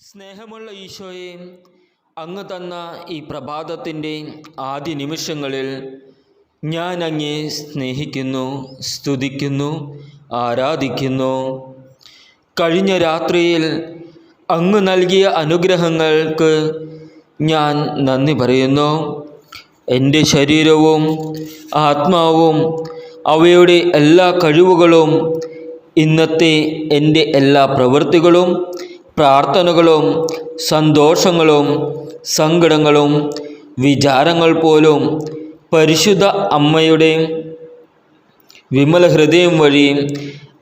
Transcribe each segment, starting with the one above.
സ്നേഹമുള്ള ഈശോയെ അങ്ങ് തന്ന ഈ പ്രഭാതത്തിന്റെ ആദ്യ നിമിഷങ്ങളിൽ ഞാൻ അങ്ങേ സ്നേഹിക്കുന്നു സ്തുതിക്കുന്നു ആരാധിക്കുന്നു. കഴിഞ്ഞ രാത്രിയിൽ അങ്ങ് നൽകിയ അനുഗ്രഹങ്ങൾക്ക് ഞാൻ നന്ദി പറയുന്നു. എന്റെ ശരീരവും ആത്മാവും അവയുടെ എല്ലാ കഴിവുകളും ഇന്നത്തെ എന്റെ എല്ലാ പ്രവൃത്തികളും പ്രാർത്ഥനകളും സന്തോഷങ്ങളും സങ്കടങ്ങളും വിചാരങ്ങൾ പോലും പരിശുദ്ധ അമ്മയുടെ വിമല ഹൃദയം വഴി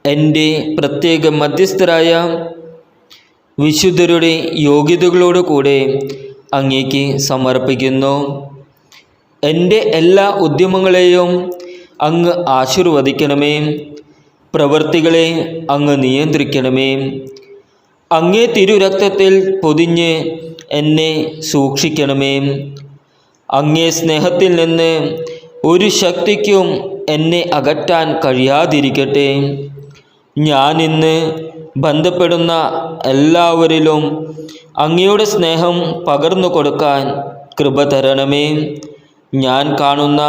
എന്റെ പ്രത്യേക മധ്യസ്ഥരായ വിശുദ്ധരുടെ യോഗ്യതകളോട് കൂടെ അങ്ങേക്ക് സമർപ്പിക്കുന്നു. എന്റെ എല്ലാ ഉദ്യമങ്ങളെയും അങ്ങ് ആശീർവദിക്കണമേ. പ്രവൃത്തികളെ അങ്ങ് നിയന്ത്രിക്കണമേ. അങ്ങേ തിരുരക്തത്തിൽ പൊതിഞ്ഞ് എന്നെ സൂക്ഷിക്കണമേ. അങ്ങേ സ്നേഹത്തിൽ നിന്ന് ഒരു ശക്തിക്കും എന്നെ അകറ്റാൻ കഴിയാതിരിക്കട്ടെ. ഞാനിന്ന് ബന്ധപ്പെടുന്ന എല്ലാവരിലും അങ്ങയുടെ സ്നേഹം പകർന്നു കൊടുക്കാൻ കൃപ തരണമേ. ഞാൻ കാണുന്ന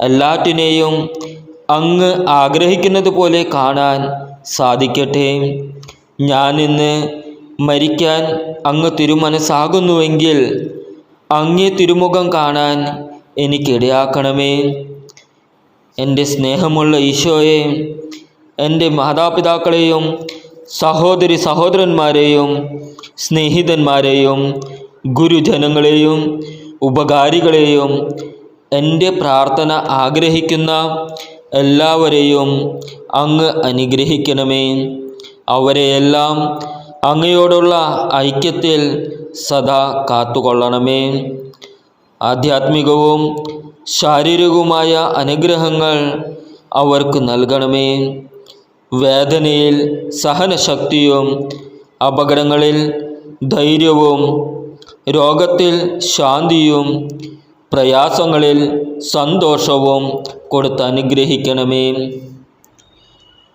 എല്ലാറ്റിനെയും അങ്ങ് ആഗ്രഹിക്കുന്നത് പോലെ കാണാൻ സാധിക്കട്ടെ. ഞാനിന്ന് മരിക്കാൻ അങ്ങ് തിരുമനസ്സാകുന്നുവെങ്കിൽ അങ്ങേ തിരുമുഖം കാണാൻ എനിക്കിടയാക്കണമേ. എന്റെ സ്നേഹമുള്ള ഈശോയെ എന്റെ മാതാപിതാക്കളെയും സഹോദരി സഹോദരന്മാരെയും സ്നേഹിതന്മാരെയും ഗുരുജനങ്ങളെയും ഉപകാരികളെയും എന്റെ പ്രാർത്ഥന ആഗ്രഹിക്കുന്ന എല്ലാവരെയും അങ്ങ് അനുഗ്രഹിക്കണമേ. അവരെയെല്ലാം അങ്ങയോടുള്ള ഐക്യത്തിൽ സദാ കാത്തുകൊള്ളണമേ. ആധ്യാത്മികവും ശാരീരികവുമായ അനുഗ്രഹങ്ങൾ അവർക്ക് നൽകണമേ. വേദനയിൽ സഹനശക്തിയും അപകടങ്ങളിൽ ധൈര്യവും രോഗത്തിൽ ശാന്തിയും പ്രയാസങ്ങളിൽ സന്തോഷവും കൊടുത്ത് അനുഗ്രഹിക്കണമേ.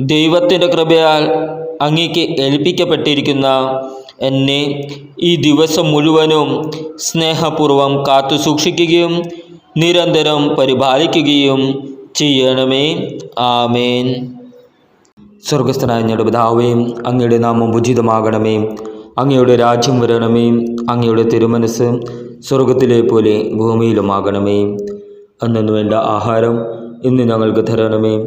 ദൈവത്തിന്റെ കൃപയാൽ അങ്ങേക്ക് ഏൽപ്പിക്കപ്പെട്ടിരിക്കുന്ന എന്നെ ഈ ദിവസം മുഴുവനും സ്നേഹപൂർവം കാത്തു സൂക്ഷിക്കുകയും നിരന്തരം പരിപാലിക്കുകയും ചെയ്യണമേ. ആമേൻ. സ്വർഗസ്ഥനായ ഞങ്ങളുടെ പിതാവേ അങ്ങയുടെ നാമം ഉചിതമാകണമേ. അങ്ങയുടെ രാജ്യം വരണമേ. അങ്ങയുടെ തിരുമനസ് സ്വർഗത്തിലെ പോലെ ഭൂമിയിലുമാകണമേ. അന്നു വേണ്ട ആഹാരം ഇന്ന് ഞങ്ങൾക്ക് തരണമേ.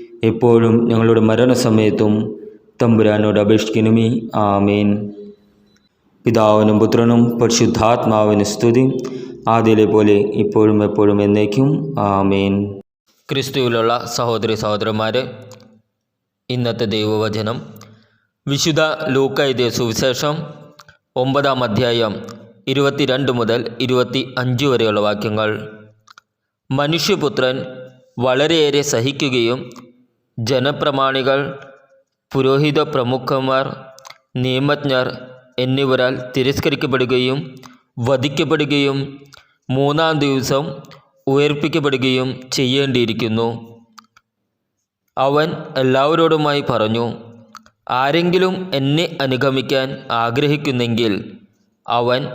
എപ്പോഴും ഞങ്ങളുടെ മരണസമയത്തും തമ്പുരാനോട് അപേക്ഷിക്കണമേ. ആമേൻ. പിതാവിനും പുത്രനും പരിശുദ്ധാത്മാവിന് സ്തുതി. ആദ്യയിലെ പോലെ ഇപ്പോഴും എപ്പോഴും എന്നേക്കും. ആമേൻ. ക്രിസ്തുവിലുള്ള സഹോദരി സഹോദരന്മാരെ ഇന്നത്തെ ദൈവവചനം. വിശുദ്ധ ലൂക്ക സുവിശേഷം ഒമ്പതാം അധ്യായം ഇരുപത്തിരണ്ട് മുതൽ ഇരുപത്തി അഞ്ച് വരെയുള്ള വാക്യങ്ങൾ. മനുഷ്യപുത്രൻ വളരെയേറെ സഹിക്കുകയും ജനപ്രമാണികൾ പുരോഹിത പ്രമുഖന്മാർ നിയമജ്ഞർ എന്നിവരാൽ തിരസ്കരിക്കപ്പെടുകയും വധിക്കപ്പെടുകയും മൂന്നാം ദിവസം ഉയർപ്പിക്കപ്പെടുകയും ചെയ്യേണ്ടിയിരിക്കുന്നു. അവൻ എല്ലാവരോടുമായി പറഞ്ഞു ആരെങ്കിലും എന്നെ അനുഗമിക്കാൻ ആഗ്രഹിക്കുന്നെങ്കിൽ അവൻ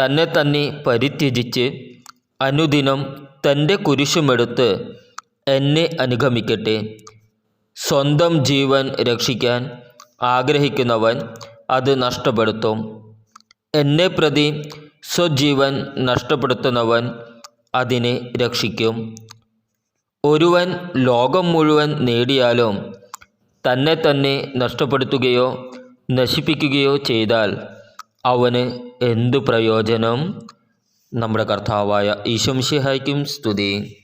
തന്നെ തന്നെ പരിത്യജിച്ച് അനുദിനം തന്റെ കുരിശുമെടുത്ത് എന്നെ അനുഗമിക്കട്ടെ. സ്വന്തം ജീവൻ രക്ഷിക്കാൻ ആഗ്രഹിക്കുന്നവൻ അത് നഷ്ടപ്പെടുത്തും. എന്നെ പ്രതി സ്വജീവൻ നഷ്ടപ്പെടുത്തുന്നവൻ അതിനെ രക്ഷിക്കും. ഒരുവൻ ലോകം മുഴുവൻ നേടിയാലും തന്നെ തന്നെ നഷ്ടപ്പെടുത്തുകയോ നശിപ്പിക്കുകയോ ചെയ്താൽ അവന് എന്തു പ്രയോജനം? നമ്മുടെ കർത്താവായ ഈശംഷിഹായ്ക്കും സ്തുതി.